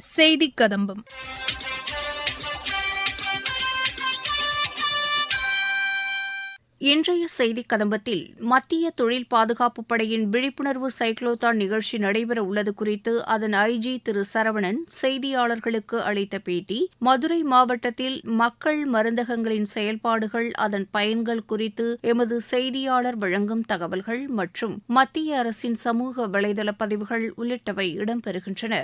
செய்தி கதம்பம் இன்றைய செய்திக் கதம்பத்தில் மத்திய தொழில் பாதுகாப்பு படையின் விழிப்புணர்வு சைக்ளோதான் நிகழ்ச்சி நடைபெற உள்ளது குறித்து அதன் ஐஜி திரு சரவணன் செய்தியாளர்களுக்கு அளித்த பேட்டி மதுரை மாவட்டத்தில் மக்கள் மருந்தகங்களின் செயல்பாடுகள் அதன் பயன்கள் குறித்து எமது செய்தியாளர் வழங்கும் தகவல்கள் மற்றும் மத்திய அரசின் சமூக வலைதள பதிவுகள் உள்ளிட்டவை இடம்பெறுகின்றன.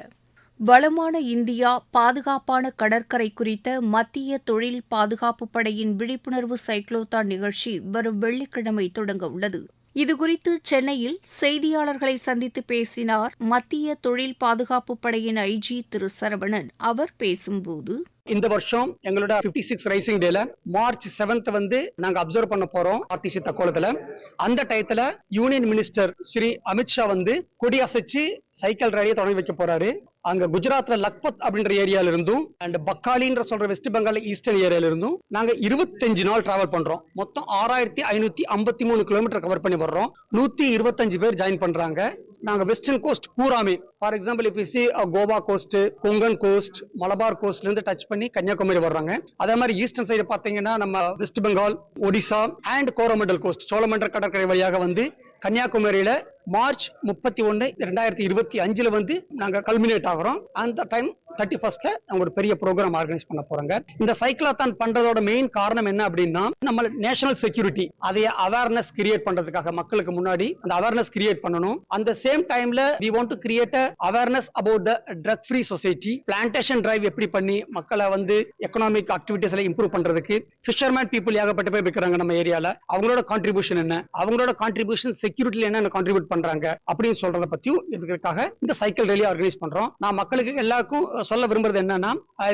வளமான இந்தியா பாதுகாப்பான கடற்கரை குறித்த மத்திய தொழில் பாதுகாப்பு படையின் விழிப்புணர்வு சைக்ளோத்தான் நிகழ்ச்சி வரும் வெள்ளிக்கிழமை தொடங்க உள்ளது. இதுகுறித்து சென்னையில் செய்தியாளர்களை சந்தித்து பேசினார் மத்திய தொழில் பாதுகாப்பு படையின் ஐஜி திரு சரவணன். அவர் பேசும்போது இந்த வருஷம் எங்களோட 56 சிக்ஸ் ரைசிங் டேல மார்ச் செவன்த் வந்து நாங்க அப்சர்வ் பண்ண போறோம் ஆர்டிசி தக்கோலத்துல. அந்த டயத்துல யூனியன் மினிஸ்டர் ஸ்ரீ அமித்ஷா வந்து கொடி அசைச்சு சைக்கிள் ரேலியை தொடங்கி வைக்க போறாரு. அங்க குஜராத்ல லக்பத் அப்படின்ற ஏரியால இருந்தும் அண்ட் பக்காலின்ற சொல்ற வெஸ்ட் பெங்கால் ஈஸ்டர்ன் ஏரியால இருந்தும் நாங்க இருபத்தஞ்சு நாள் டிராவல் பண்றோம். மொத்தம் ஆறாயிரத்தி ஐநூத்தி ஐம்பத்தி மூணு கிலோமீட்டர் கவர் பண்ணி வர்றோம். நூத்தி இருபத்தஞ்சு பேர் ஜாயின் பண்றாங்க. நாங்க வெஸ்டர்ன் கோஸ்ட் பூராமே. ஃபார் எக்ஸாம்பிள் இப்போ C Goa coast Konkan coast Malabar கோஸ்ட்ல இருந்து டச் பண்ணி கன்னியாகுமரி வர்றாங்க. அதே மாதிரி ஈஸ்டர்ன் சைடு பாத்தீங்கன்னா நம்ம வெஸ்ட் பெங்கால் ஒடிசா அண்ட் கோரமண்டல் கோஸ்ட் சோழமண்டல் கடற்கரை வழியாக வந்து கன்னியாகுமரியில மார்ச் முப்பத்தி ஒன்னு ரெண்டாயிரத்தி இருபத்தி அஞ்சுல வந்து நாங்க கல்மினேட் ஆகிறோம். அந்த டைம் தேர்ட்டி ஃபர்ஸ்ட்ல நாங்க ஒரு பெரிய ப்ரோக்ராம் ஆர்கனைஸ் பண்ண போறோங்க. இந்த சைக்கிளாத்தான் பண்றதோட மெயின் காரணம் என்ன அப்படின்னா நம்ம நேஷனல் செக்யூரிட்டி அதைய அவேர்னஸ் கிரியேட் பண்றதுக்காக மக்களுக்கு முன்னாடி அந்த அவேர்னஸ் கிரியேட் பண்ணணும். அந்த சேம் டைம்ல we want to create awareness about the drug free society plantation drive எப்படி பண்ணி மக்களை வந்து எக்கனாமிக் ஆக்டிவிட்டிஸ்ல இம்ப்ரூவ் பண்றதுக்கு ஃபிஷர்மேன் பீப்புள் ஏகப்பட்ட பேர் இருக்கிறாங்க நம்ம ஏரியால அவங்களோட கான்ட்ரிபியூஷன் என்ன? அவங்களோட கான்ட்ரிபியூஷன் செக்யூரிட்டில என்ன கான்ட்ரிபியூட் பண்றாங்க? அப்படின்னு சொல்றத பத்தியும் இதுக்காக இந்த சைக்கிள் ரேலி ஆர்கனைஸ் பண்றோம். நான் மக்களுக்கு எல்லாருக்கும் சொல்ல விரும்புறது என்னன்னா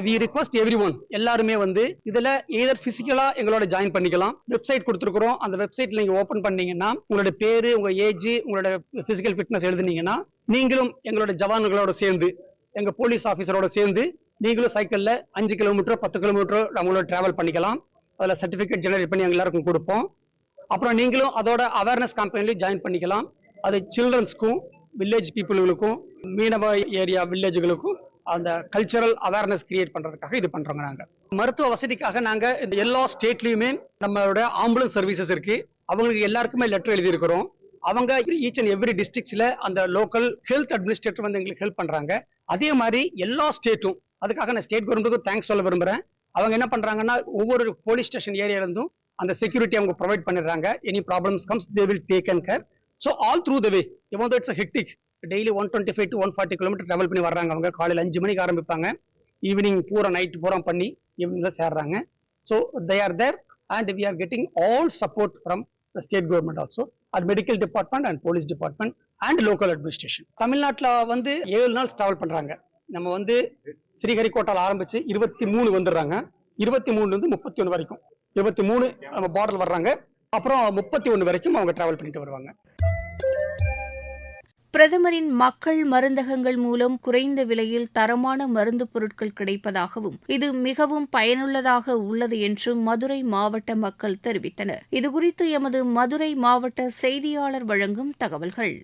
வி ரிக்வஸ்ட் எவ்ரி ஒன் எல்லாருமே வந்து இதுல ஏதர் பிசிக்கலா எங்களோட ஜாயின் பண்ணிக்கலாம். வெப்சைட் கொடுத்துருக்கோம் அந்த வெப்சைட்ல நீங்க ஓபன் பண்ணீங்கன்னா உங்களோட பேரு உங்க ஏஜ் உங்களோட பிசிக்கல் ஃபிட்னஸ் எழுதுனீங்கன்னா நீங்களும் எங்களோட ஜவான்களோட சேர்ந்து எங்க போலீஸ் ஆபீசரோட சேர்ந்து நீங்களும் சைக்கிள்ல அஞ்சு கிலோமீட்டரோ பத்து கிலோமீட்டரோ நம்மளோட டிராவல் பண்ணிக்கலாம். அதில் சர்டிஃபிகேட் ஜெனரேட் பண்ணி எல்லாருக்கும் கொடுப்போம். அப்புறம் நீங்களும் அதோட அவேர்னஸ் கேம்பெயின்லயும் ஜாயின் பண்ணிக்கலாம். அது சில்ட்ரன்ஸ்க்கும் வில்லேஜ் பீப்புளுக்கும் மீனவ ஏரியா வில்லேஜுகளுக்கும் அந்த கல்ச்சரல் அவேர்னஸ் கிரியேட் பண்றதுக்காக இது பண்றோங்க நாங்க. மருத்துவ வசதிக்காக நாங்க இந்த எல்லா ஸ்டேட்லயுமே நம்மளோட ஆம்புலன்ஸ் சர்வீசஸ் இருக்கு. அவங்களுக்கு எல்லாருக்குமே லெட்டர் எழுதியிருக்கிறோம். அவங்க ஈச் அண்ட் எவ்ரி டிஸ்ட்ரிக்ட்ஸ்ல அந்த லோக்கல் ஹெல்த் அட்மினிஸ்ட்ரேட்டர் வந்து எங்களுக்கு ஹெல்ப் பண்றாங்க. அதே மாதிரி எல்லா ஸ்டேட்டும் அதுக்காக நான் ஸ்டேட் கவர்மெண்ட்டுக்கும் தேங்க்ஸ் சொல்ல விரும்புறேன். அவங்க என்ன பண்றாங்கன்னா ஒவ்வொரு போலீஸ் ஸ்டேஷன் ஏரியால இருந்தும் அந்த செக்யூரிட்டி அவங்க ப்ரொவைட் பண்ணிடுறாங்க. Any problems comes they will take and care so all through the way though it's hectic daily one twenty five to one forty kilometre travel பண்ணி வர்றாங்க அவங்க. காலையில் அஞ்சு மணிக்கு ஆரம்பிப்பாங்க. ஈவினிங் பூரா நைட் பூரா பண்ணி ஈவினிங் சேர்றாங்க. So they are there and we are getting all support from the state government also at medical department and police department and local administration தமிழ்நாட்டில் வந்து ஏழு நாள் ட்ராவல் பண்றாங்க. நம்ம வந்து ஸ்ரீஹரிகோட்டால ஆரம்பிச்சு இருபத்தி மூணு வந்துடுறாங்க. இருபத்தி மூணுல இருந்து முப்பத்தி ஒன்று வரைக்கும். இருபத்தி மூணு நம்ம பார்டர் வர்றாங்க. அப்புறம் முப்பத்தி ஒன்று வரைக்கும் அவங்க ட்ராவல் பண்ணிட்டு வருவாங்க. பிரதமரின் மக்கள் மருந்தகங்கள் மூலம் குறைந்த விலையில் தரமான மருந்து பொருட்கள் கிடைப்பதாகவும் இது மிகவும் பயனுள்ளதாக உள்ளது என்றும் மதுரை மாவட்ட மக்கள் தெரிவித்தனர். இதுகுறித்து எமது மதுரை மாவட்ட செய்தியாளர் வழங்கும் தகவல்கள்.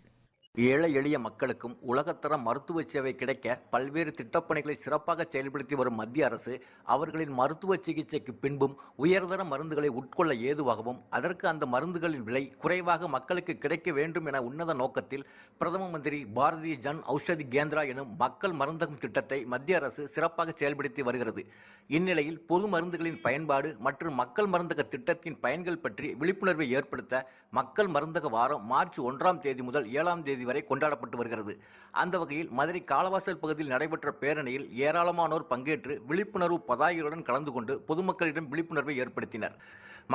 ஏழை எளிய மக்களுக்கும் உலகத்தர மருத்துவ சேவை கிடைக்க பல்வேறு திட்டப்பணிகளை சிறப்பாக செயல்படுத்தி வரும் மத்திய அரசு அவர்களின் மருத்துவ சிகிச்சைக்கு பின்பும் உயர்தர மருந்துகளை உட்கொள்ள ஏதுவாகவும் அதற்கு அந்த மருந்துகளின் விலை குறைவாக மக்களுக்கு கிடைக்க வேண்டும் என உன்னத நோக்கத்தில் பிரதம மந்திரி பாரதிய ஜன் ஔஷதி கேந்திரா எனும் மக்கள் மருந்தகம் திட்டத்தை மத்திய அரசு சிறப்பாக செயல்படுத்தி வருகிறது. இந்நிலையில் பொது மருந்துகளின் பயன்பாடு மற்றும் மக்கள் மருந்தக திட்டத்தின் பயன்கள் பற்றி விழிப்புணர்வை ஏற்படுத்த மக்கள் மருந்தக வாரம் மார்ச் ஒன்றாம் தேதி முதல் ஏழாம் தேதி வரை கொண்டாடப்பட்டு வருகிறது. அந்த வகையில் மதுரை காலவாசல் பகுதியில் நடைபெற்ற பேரணியில் ஏராளமானோர் பங்கேற்று விழிப்புணர்வு பதாகைகளுடன் கலந்து கொண்டு பொதுமக்களிடம் விழிப்புணர்வை ஏற்படுத்தினர்.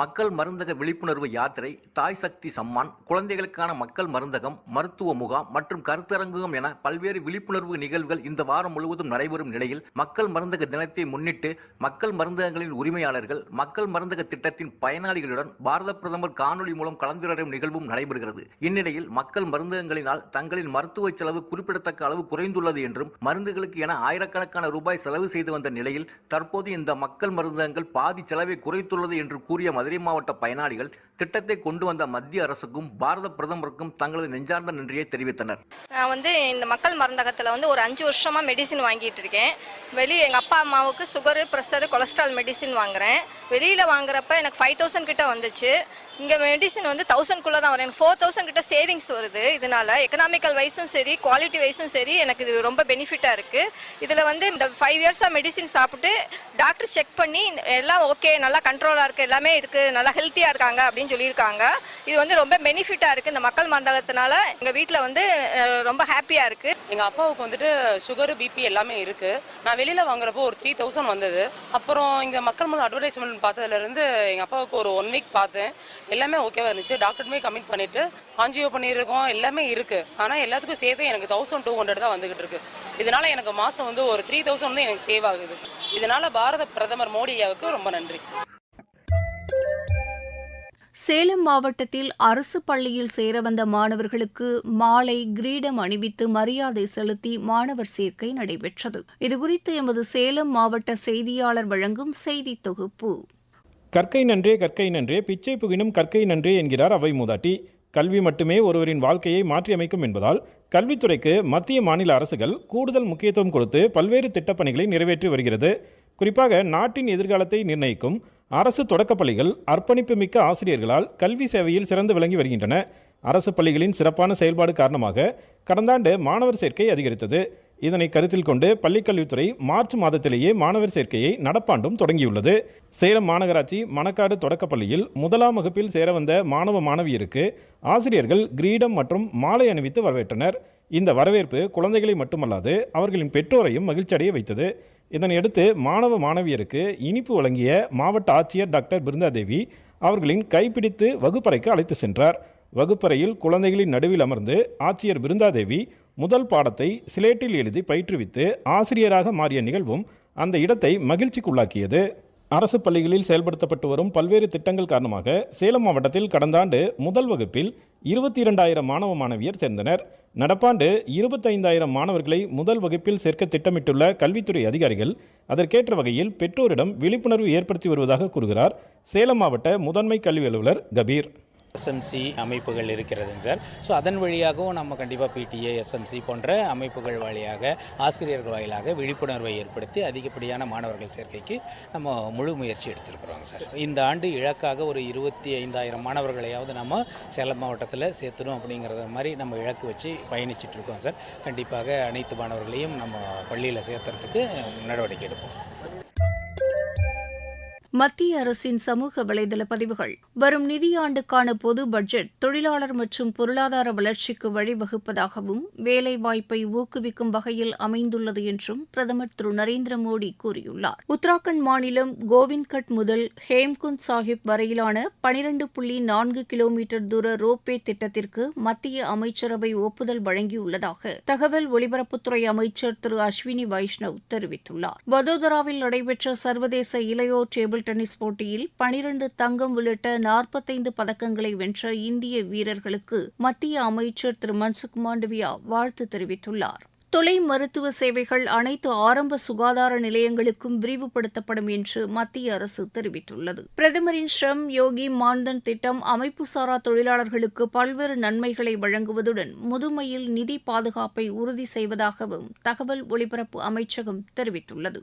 மக்கள் மருந்தக விழிப்புணர்வு யாத்திரை தாய் சக்தி சம்மான் குழந்தைகளுக்கான மக்கள் மருந்தகம் மருத்துவ முகாம் மற்றும் கருத்தரங்கம் என பல்வேறு விழிப்புணர்வு நிகழ்வுகள் இந்த வாரம் முழுவதும் நடைபெறும் நிலையில் மக்கள் மருந்தக தினத்தை முன்னிட்டு மக்கள் மருந்தகங்களின் உரிமையாளர்கள் மக்கள் மருந்தக திட்டத்தின் பயனாளிகளுடன் பாரத பிரதமர் காணொலி மூலம் கலந்துரையாடும் நிகழ்வும் நடைபெறுகிறது. இந்நிலையில் மக்கள் மருந்தகங்களினால் தங்களின் மருத்துவ செலவு குறிப்பிடத்தக்க அளவு குறைந்துள்ளது என்றும் மருந்துகளுக்கு என ஆயிரக்கணக்கான ரூபாய் செலவு செய்து வந்த நிலையில் தற்போது இந்த மக்கள் மருந்தகங்கள் பாதி செலவை குறைத்துள்ளது என்று கூறிய மதுரை மாவட்ட பயனாளிகள் திட்டத்தை கொண்டு வந்த மத்திய அரசுக்கும் பாரத பிரதமருக்கும் தங்களது நெஞ்சார்ந்த நன்றியை தெரிவித்தனர். நான் வந்து இந்த மக்கள் மருந்தகத்தில் வந்து ஒரு அஞ்சு வருஷமாக மெடிசின் வாங்கிட்டு இருக்கேன். வெளியே எங்கள் அப்பா அம்மாவுக்கு சுகரு ப்ரெஷரு கொலஸ்ட்ரால் மெடிசின் வாங்குறேன். வெளியில் வாங்குறப்ப எனக்கு ஃபைவ் தௌசண்ட் கிட்ட வந்துச்சு. இங்கே மெடிசின் வந்து தௌசண்ட்குள்ளே தான் வரும். எனக்கு ஃபோர் தௌசண்ட் கிட்ட சேவிங்ஸ் வருது. இதனால எக்கனாமிக்கல் வைஸும் சரி குவாலிட்டி வைஸும் சரி எனக்கு இது ரொம்ப பெனிஃபிட்டாக இருக்குது இதில் வந்து இந்த ஃபைவ் இயர்ஸாக மெடிசின் சாப்பிட்டு டாக்டர் செக் பண்ணி எல்லாம் ஓகே நல்லா கண்ட்ரோலாக இருக்குது எல்லாமே இருக்குது நல்லா ஹெல்த்தியாக இருக்காங்க அப்படின்னு சொல்லியிருக்காங்க. இது வந்து ரொம்ப பெனிஃபிட்டாக இருக்குது இந்த மக்கள் மருந்தகத்தினால எங்கள் வீட்டில் வந்து ரொம்ப ஹாப்பியாக இருக்குது எங்கள் அப்பாவுக்கு வந்துட்டு சுகர் பிபி எல்லாமே இருக்குது நான் வெளியில் வாங்குறப்போ ஒரு த்ரீ தௌசண்ட் வந்தது. அப்புறம் இங்கே மக்கள் மருந்து அட்வர்டைஸ்மெண்ட் பார்த்ததுலேருந்து எங்கள் அப்பாவுக்கு ஒரு ஒன் வீக் பார்த்தேன். எல்லாமே ஓகேவா இருந்துச்சு. டாக்டருமே கமிட் பண்ணிவிட்டு ஆஞ்சியோ பண்ணியிருக்கோம். எல்லாமே இருக்குது ஆனால் எல்லாத்துக்கும் சேர்த்து எனக்கு தௌசண்ட் டூ ஹண்ட்ரட் தான் வந்துகிட்டு இருக்கு. இதனால எனக்கு மாதம் வந்து ஒரு த்ரீ தௌசண்ட் வந்து எனக்கு சேவ் ஆகுது. இதனால பாரத பிரதமர் மோடி ஐயாவுக்கு ரொம்ப நன்றி. சேலம் மாவட்டத்தில் அரசு பள்ளியில் சேர வந்த மாணவர்களுக்கு மாலை கிரீடம் அணிவித்து மரியாதை செலுத்தி மாணவர் சேர்க்கை நடைபெற்றது. இதுகுறித்து எமது சேலம் மாவட்ட செய்தியாளர் வழங்கும் செய்தி தொகுப்பு. கற்கை நன்றே கற்கை நன்றே பிச்சை புகினும் கற்கை நன்றே என்கிறார் அவை மூதாட்டி. கல்வி மட்டுமே ஒருவரின் வாழ்க்கையை மாற்றியமைக்கும் என்பதால் கல்வித்துறைக்கு மத்திய மாநில அரசுகள் கூடுதல் முக்கியத்துவம் கொடுத்து பல்வேறு திட்டப்பணிகளை நிறைவேற்றி வருகிறது. குறிப்பாக நாட்டின் எதிர்காலத்தை நிர்ணயிக்கும் அரசு தொடக்கப்பள்ளிகள் அர்ப்பணிப்பு மிக்க ஆசிரியர்களால் கல்வி சேவையில் சிறந்து விளங்கி வருகின்றன. அரசு பள்ளிகளின் சிறப்பான செயல்பாடு காரணமாக கடந்த ஆண்டு மாணவர் சேர்க்கை அதிகரித்தது. இதனை கருத்தில் கொண்டு பள்ளிக்கல்வித்துறை மார்ச் மாதத்திலேயே மாணவர் சேர்க்கையை நடப்பாண்டும் தொடங்கியுள்ளது. சேலம் மாநகராட்சி மணக்காடு தொடக்கப்பள்ளியில் முதலாம் வகுப்பில் சேர வந்த மாணவ மாணவியருக்கு ஆசிரியர்கள் கிரீடம் மற்றும் மாலை அணிவித்து வரவேற்றனர். இந்த வரவேற்பு குழந்தைகளை மட்டுமல்லாது அவர்களின் பெற்றோரையும் மகிழ்ச்சியடைய வைத்தது. இதனையடுத்து மாணவ மாணவியருக்கு இனிப்பு வழங்கிய மாவட்ட ஆட்சியர் டாக்டர் பிருந்தாதேவி அவர்களின் கைப்பிடித்து வகுப்பறைக்கு அழைத்து சென்றார். வகுப்பறையில் குழந்தைகளின் நடுவில் அமர்ந்து ஆட்சியர் பிருந்தாதேவி முதல் பாடத்தை சிலேட்டில் எழுதி பயிற்றுவித்து ஆசிரியராக மாறிய நிகழ்வும் அந்த இடத்தை மகிழ்ச்சிக்குள்ளாக்கியது. அரசு பள்ளிகளில் செயல்படுத்தப்பட்டு வரும் பல்வேறு திட்டங்கள் காரணமாக சேலம் மாவட்டத்தில் கடந்த ஆண்டு முதல் வகுப்பில் இருபத்தி இரண்டாயிரம் மாணவ மாணவியர் சேர்ந்தனர். நடப்பாண்டு இருபத்தைந்தாயிரம் மாணவர்களை முதல் வகுப்பில் சேர்க்க திட்டமிட்டுள்ள கல்வித்துறை அதிகாரிகள் அதற்கேற்ற வகையில் பெற்றோரிடம் விழிப்புணர்வு ஏற்படுத்தி வருவதாக கூறுகிறார். சேலம் மாவட்ட முதன்மை கல்வி அலுவலர் கபீர். எஸ்எம்சி அமைப்புகள் இருக்கிறதுங்க சார். ஸோ அதன் வழியாகவும் நம்ம கண்டிப்பாக பிடிஏ எஸ்எம்சி போன்ற அமைப்புகள் வழியாக ஆசிரியர்கள் வாயிலாக விழிப்புணர்வை ஏற்படுத்தி அதிகப்படியான மாணவர்கள் சேர்க்கைக்கு நம்ம முழு முயற்சி எடுத்திருக்கிறோங்க சார். இந்த ஆண்டு இலக்காக ஒரு இருபத்தி ஐந்தாயிரம் மாணவர்களையாவது நம்ம சேலம் மாவட்டத்தில் சேர்த்தணும் அப்படிங்கிறத மாதிரி நம்ம இலக்கு வச்சு பயணிச்சிட்டு இருக்கோம் சார். கண்டிப்பாக அனைத்து மாணவர்களையும் நம்ம பள்ளியில் சேர்த்துறதுக்கு நடவடிக்கை எடுப்போம். மத்திய அரசின் சமூக வலைதள பதிவுகள். வரும் நிதியாண்டுக்கான பொது பட்ஜெட் தொழிலாளர் மற்றும் பொருளாதார வளர்ச்சிக்கு வழிவகுப்பதாகவும் வேலைவாய்ப்பை ஊக்குவிக்கும் வகையில் அமைந்துள்ளது என்றும் பிரதமர் திரு நரேந்திர மோடி கூறியுள்ளார். உத்தராகண்ட் மாநிலம் கோவிந்த்கட் முதல் ஹேம்குந்த் சாஹிப் வரையிலான பனிரண்டு புள்ளி நான்கு கிலோமீட்டர் தூர ரோப்வே திட்டத்திற்கு மத்திய அமைச்சரவை ஒப்புதல் வழங்கியுள்ளதாக தகவல் ஒலிபரப்புத்துறை அமைச்சர் திரு அஸ்வினி வைஷ்ணவ் தெரிவித்துள்ளார். வதோதராவில் நடைபெற்ற சர்வதேச இளையோர் டேபிள் டென்னிஸ் போட்டியில் பனிரண்டு தங்கம் உள்ளிட்ட நாற்பத்தைந்து பதக்கங்களை வென்ற இந்திய வீரர்களுக்கு மத்திய அமைச்சர் திரு மன்சுக் மாண்டவியா வாழ்த்து தெரிவித்துள்ளார். தொலை மருத்துவ சேவைகள் அனைத்து ஆரம்ப சுகாதார நிலையங்களுக்கும் விரிவுபடுத்தப்படும் என்று மத்திய அரசு தெரிவித்துள்ளது. பிரதமரின் ஸ்ரம் யோகி மான்தன் திட்டம் அமைப்புசாரா தொழிலாளர்களுக்கு பல்வேறு நன்மைகளை வழங்குவதுடன் முதுமையில் நிதி பாதுகாப்பை உறுதி செய்வதாகவும் தகவல் ஒலிபரப்பு அமைச்சகம் தெரிவித்துள்ளது.